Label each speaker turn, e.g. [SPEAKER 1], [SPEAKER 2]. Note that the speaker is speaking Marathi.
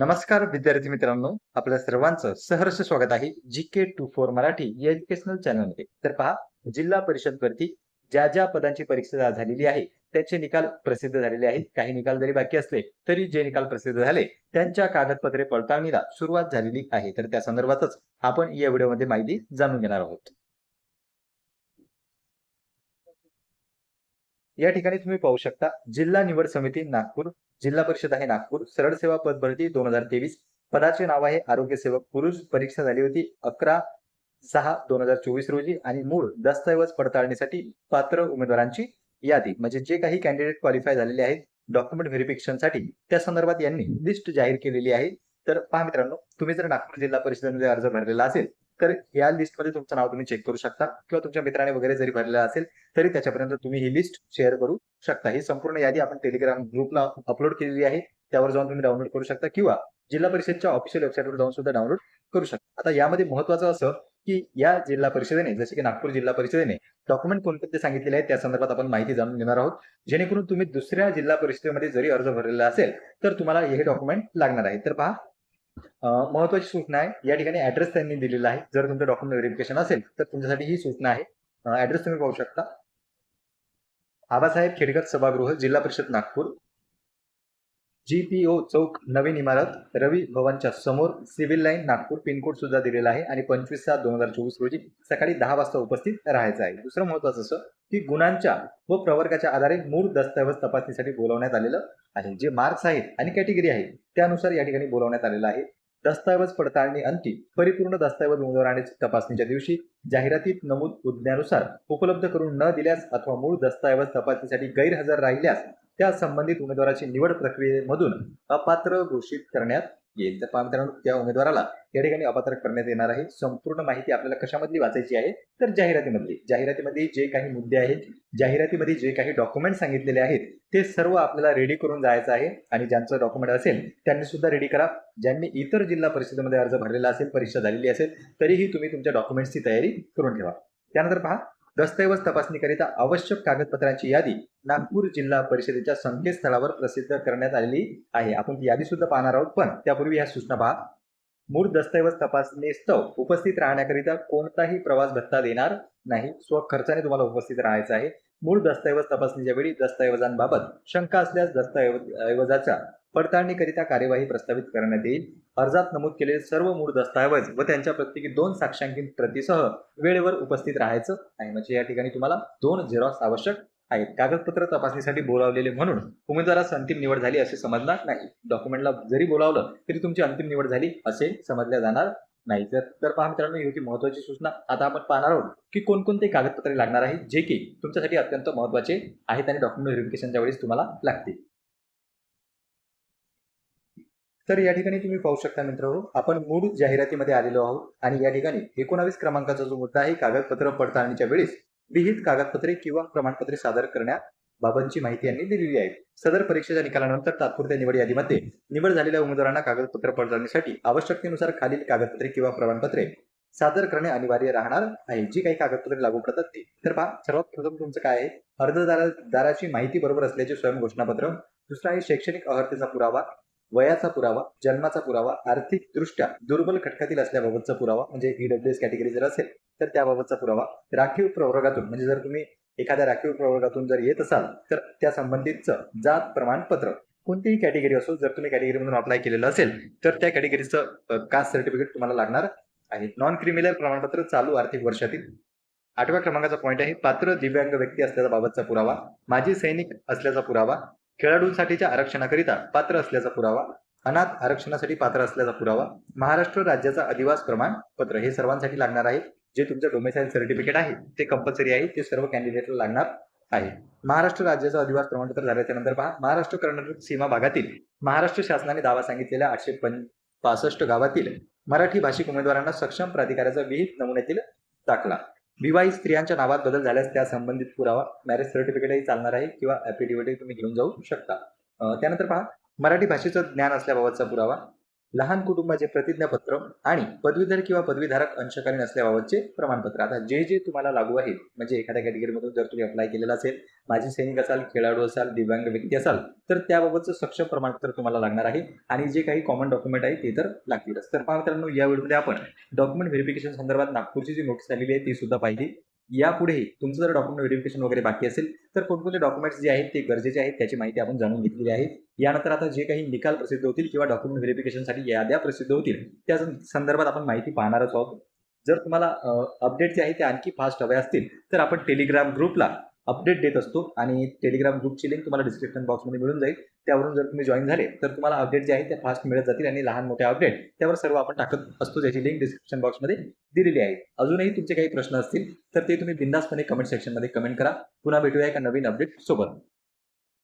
[SPEAKER 1] नमस्कार विद्यार्थी मित्रांनो. आपल्या सर्वांचं सहर्ष स्वागत आहे G K two four Marathi या एज्युकेशनल चॅनलमध्ये तर पहा जिल्हा परिषद वरती ज्या ज्या पदांची परीक्षा झालेली आहे त्याचे निकाल प्रसिद्ध झालेले आहेत. काही निकाल जरी बाकी असले तरी जे निकाल प्रसिद्ध झाले त्यांच्या कागदपत्रे पडताळणीला सुरुवात झालेली आहे. तर त्या संदर्भातच आपण या व्हिडिओमध्ये माहिती जाणून घेणार आहोत. या ठिकाणी तुम्ही पाहू शकता जिल्हा निवड समिती नागपूर जिल्हा परिषद आहे नागपूर सरळ सेवा पद भरती दोन हजार तेवीस पदाचे नाव आहे आरोग्य सेवक पुरुष परीक्षा झाली होती अकरा सहा दोन हजार चोवीस रोजी आणि मूळ दस्तऐवज पडताळणीसाठी पात्र उमेदवारांची यादी. म्हणजे जे काही कॅन्डिडेट क्वालिफाय झालेले आहेत डॉक्युमेंट व्हेरिफिकेशनसाठी त्या संदर्भात यांनी लिस्ट जाहीर केलेली आहे. तर पहा मित्रांनो तुम्ही जर नागपूर जिल्हा परिषदेमध्ये अर्ज भरलेला असेल तर या लिस्टमध्ये तुमचं नाव तुम्ही चेक करू शकता किंवा तुमच्या मित्राने वगैरे जरी भरलेला असेल तरी त्याच्यापर्यंत तुम्ही ही लिस्ट शेअर करू शकता. ही संपूर्ण यादी आपण टेलिग्राम ग्रुपला अपलोड केलेली आहे. त्यावर जाऊन तुम्ही डाउनलोड करू शकता किंवा जिल्हा परिषदच्या ऑफिशियल वेबसाईटवर जाऊन सुद्धा डाउनलोड करू शकता. आता यामध्ये महत्वाचं असं की या जिल्हा परिषदेने जसे की नागपूर जिल्हा परिषदेने डॉक्युमेंट कोणते सांगितलेले आहेत त्या संदर्भात आपण माहिती जाणून घेणार आहोत. जेणेकरून तुम्ही दुसऱ्या जिल्हा परिषदेमध्ये जरी अर्ज भरलेला असेल तर तुम्हाला हे डॉक्युमेंट लागणार आहे. तर पहा महत्वाची सूचना आहे. या ठिकाणी ऍड्रेस त्यांनी दिलेला आहे. जर तुमचं डॉक्युमेंट व्हेरिफिकेशन असेल तर तुमच्यासाठी ही सूचना आहे. ऍड्रेस तुम्ही पाहू शकता. आबासाहेब खेडकर सभागृह जिल्हा परिषद नागपूर. जी पी ओ चौक नवीन इमारत रवी भवनच्या समोर सिव्हिल लाईन नागपूर पिनकोड सुद्धा दिलेला आहे आणि पंचवीस सात दोन हजार चोवीस रोजी सकाळी दहा वाजता उपस्थित राहायचं आहे. दुसरं महत्वाचं असं की गुणांच्या व प्रवर्गाच्या आधारे मूळ दस्तऐवज तपासणीसाठी बोलवण्यात आलेलं आहे. जे मार्क्स आहेत आणि कॅटेगरी आहे त्यानुसार या ठिकाणी बोलवण्यात आलेलं आहे. दस्तऐवज पडताळणी अंती परिपूर्ण दस्तऐवज उमेदवाराने तपासणीच्या दिवशी जाहिरातीत नमूद मुद्द्यानुसार उपलब्ध करून न दिल्यास अथवा मूळ दस्तऐवज तपासणीसाठी गैरहजर राहिल्यास त्या संबंधित उमेदवाराची निवड प्रक्रियेमधून अपात्र घोषित करण्यात येईल. तर मित्रांनो त्या उमेदवाराला या ठिकाणी अपात्र करण्यात येणार आहे. संपूर्ण माहिती आपल्याला कशामधली वाचायची आहे? तर जाहिरातीमधली. जाहिरातीमध्ये जे काही मुद्दे आहेत जाहिरातीमध्ये जे काही डॉक्युमेंट सांगितलेले आहेत ते सर्व आपल्याला रेडी करून जायचं आहे. आणि ज्यांचं डॉक्युमेंट असेल त्यांनी सुद्धा रेडी करा. ज्यांनी इतर जिल्हा परिषदेमध्ये अर्ज भरलेला असेल परीक्षा झालेली असेल तरीही तुम्ही तुमच्या डॉक्युमेंट्सची तयारी करून ठेवा. त्यानंतर पहा दस्तऐवज तपासणीकरिता आवश्यक कागदपत्रांची यादी नागपूर जिल्हा परिषदेच्या संकेतस्थळावर प्रसिद्ध करण्यात आलेली आहे. आपण ती यादी सुद्धा पाहणार आहोत पण त्यापूर्वी ह्या सूचना पहा. मूळ दस्तऐवज तपासणीस्तव उपस्थित राहण्याकरिता कोणताही प्रवास भत्ता देणार नाही. स्वखर्चाने तुम्हाला उपस्थित राहायचं आहे. मूळ दस्तऐवज तपासणीच्या वेळी दस्तऐवजांबाबत शंका असल्यास दस्तऐवजाच्या पडताळणीकरिता कार्यवाही प्रस्तावित करण्यात येईल. अर्जात नमूद केलेले सर्व मूळ दस्तऐवज व त्यांच्या प्रत्येकी दोन साक्षांकित प्रतीसह वेळेवर उपस्थित राहायचं आहे. म्हणजे या ठिकाणी तुम्हाला दोन झेरॉक्स आवश्यक आहेत. कागदपत्र तपासणीसाठी बोलावलेले म्हणून उमेदवारास अंतिम निवड झाली असे समजणार नाही. डॉक्युमेंटला जरी बोलावलं तरी तुमची अंतिम निवड झाली असे समजल्या जाणार नाही. तर तर पहा मित्रांनो ही होती महत्वाची सूचना. आता आपण पाहणार आहोत की कोणकोणते कागदपत्रे लागणार आहेत जे की तुमच्यासाठी अत्यंत महत्त्वाचे आहेत आणि डॉक्युमेंट व्हेरिफिकेशनच्या वेळेस तुम्हाला लागतील. तर या ठिकाणी तुम्ही पाहू शकता मित्र आपण मूळ जाहिरातीमध्ये आलेलो आहोत आणि या ठिकाणी एकोणावीस क्रमांकाचा जो मुद्दा आहे कागदपत्र पडताळणीच्या वेळेस विहित कागदपत्रे किंवा प्रमाणपत्रे सादर करण्यात बाबांची माहिती यांनी दिलेली आहे. सदर परीक्षेच्या निकालानंतर तात्पुरत्या निवड यादीमध्ये निवड झालेल्या उमेदवारांना कागदपत्र पडताळणीसाठी आवश्यकतेनुसार खालील कागदपत्रे किंवा प्रमाणपत्रे सादर करणे अनिवार्य राहणार आहे. जी काही कागदपत्रे लागू पडतात ती. तर पहा सर्वात प्रथम तुमचं काय आहे? अर्जदाराची माहिती बरोबर असल्याचे स्वयं घोषणापत्र दुसरा आहे शैक्षणिक अहर्तेचा पुरावा वयाचा पुरावा जन्माचा पुरावा आर्थिक दृष्ट्या दुर्बल घटकातील असल्याबाबतचा पुरावा म्हणजे ईडब्ल्यू एस कॅटेगरी जर असेल तर त्याबाबतचा पुरावा. राखीव प्रवर्गातून म्हणजे जर तुम्ही एखाद्या राखीव प्रवर्गातून जर येत असाल तर त्या संबंधितचं जात प्रमाणपत्र कोणतीही कॅटेगरी असो जर तुम्ही कॅटेगरीमधून अप्लाय केलेलं असेल तर त्या कॅटेगरीचं कास्ट सर्टिफिकेट तुम्हाला लागणार आहे. नॉन क्रिमिनल प्रमाणपत्र चालू आर्थिक वर्षातील. आठव्या क्रमांकाचा पॉईंट आहे पात्र दिव्यांग व्यक्ती असल्याचा बाबतचा पुरावा माजी सैनिक असल्याचा पुरावा खेळाडूंसाठीच्या आरक्षणाकरिता पात्र असल्याचा पुरावा अनाथ आरक्षणासाठी पात्र असल्याचा पुरावा महाराष्ट्र राज्याचा अधिवास प्रमाणपत्र हे सर्वांसाठी लागणार आहे. जे तुमचं डोमेसाईल सर्टिफिकेट आहे ते कंपल्सरी आहे ते सर्व कॅन्डिडेटला लागणार आहे. महाराष्ट्र राज्याचं अधिवास प्रमाणपत्र झाल्याच्यानंतर पहा. महाराष्ट्र कर्नाटक सीमा भागातील महाराष्ट्र शासनाने दावा सांगितलेल्या आठशे पासष्ट गावातील मराठी भाषिक उमेदवारांना सक्षम प्राधिकाराचा विहित नमुन्यातील दाखला. विवाहित स्त्रियांच्या नावात बदल झाल्यास त्या संबंधित पुरावा मॅरेज सर्टिफिकेटही चालणार आहे किंवा ॲफिडेव्हिटही तुम्ही घेऊन जाऊ शकता. त्यानंतर पहा. मराठी भाषेचं ज्ञान असल्याबाबतचा पुरावा. लहान कुटुंबाचे प्रतिज्ञापत्र आणि पदवीधर किंवा पदवीधारक अंशकालीन असल्याबाबतचे प्रमाणपत्र. आता जे जे तुम्हाला लागू आहे म्हणजे एखाद्या कॅटेगरीमधून जर तुम्ही अप्लाय केलेला असेल माजी सैनिक असाल खेळाडू असाल दिव्यांग व्यक्ती असाल तर त्याबाबतचं सक्षम प्रमाणपत्र तुम्हाला लागणार आहे आणि जे काही कॉमन डॉक्युमेंट आहे ते तर लागतीलच. तर मित्रांनो या वेळेमध्ये आपण डॉक्युमेंट व्हेरिफिकेशन संदर्भात नागपूरची जी नोटीस आलेली आहे ती सुद्धा पाहिली. यापुढेही तुमचं जर डॉक्युमेंट व्हेरिफिकेशन वगैरे बाकी असेल तर कोणकोणते डॉक्युमेंट्स जे आहेत ते गरजेचे आहेत त्याची माहिती आपण जाणून घेतलेली आहे. यानंतर आता जे काही निकाल प्रसिद्ध होतील किंवा डॉक्युमेंट व्हेरिफिकेशनसाठी याद्या प्रसिद्ध होतील त्या संदर्भात आपण माहिती पाहणारच आहोत. जर तुम्हाला अपडेट जे आहे ते आणखी फास्ट हवे असतील तर आपण टेलिग्राम ग्रुपला अपडेट देत असतो आणि टेलिग्राम ग्रुपची लिंक तुम्हाला डिस्क्रिप्शन बॉक्समध्ये मिळून जाईल. त्यावरून जर तुम्ही जॉईन झाले तर तुम्हाला अपडेट जे आहे ते फास्ट मिळत जातील आणि लहान मोठे अपडेट त्यावर सर्व आपण टाकत असतो ज्याची लिंक डिस्क्रिप्शन बॉक्समध्ये दिलेली आहे. अजूनही तुमचे काही प्रश्न असतील तर ते तुम्ही बिंदासपणे कमेंट सेक्शनमध्ये कमेंट करा. पुन्हा भेटूया एका नवीन अपडेट सोबत.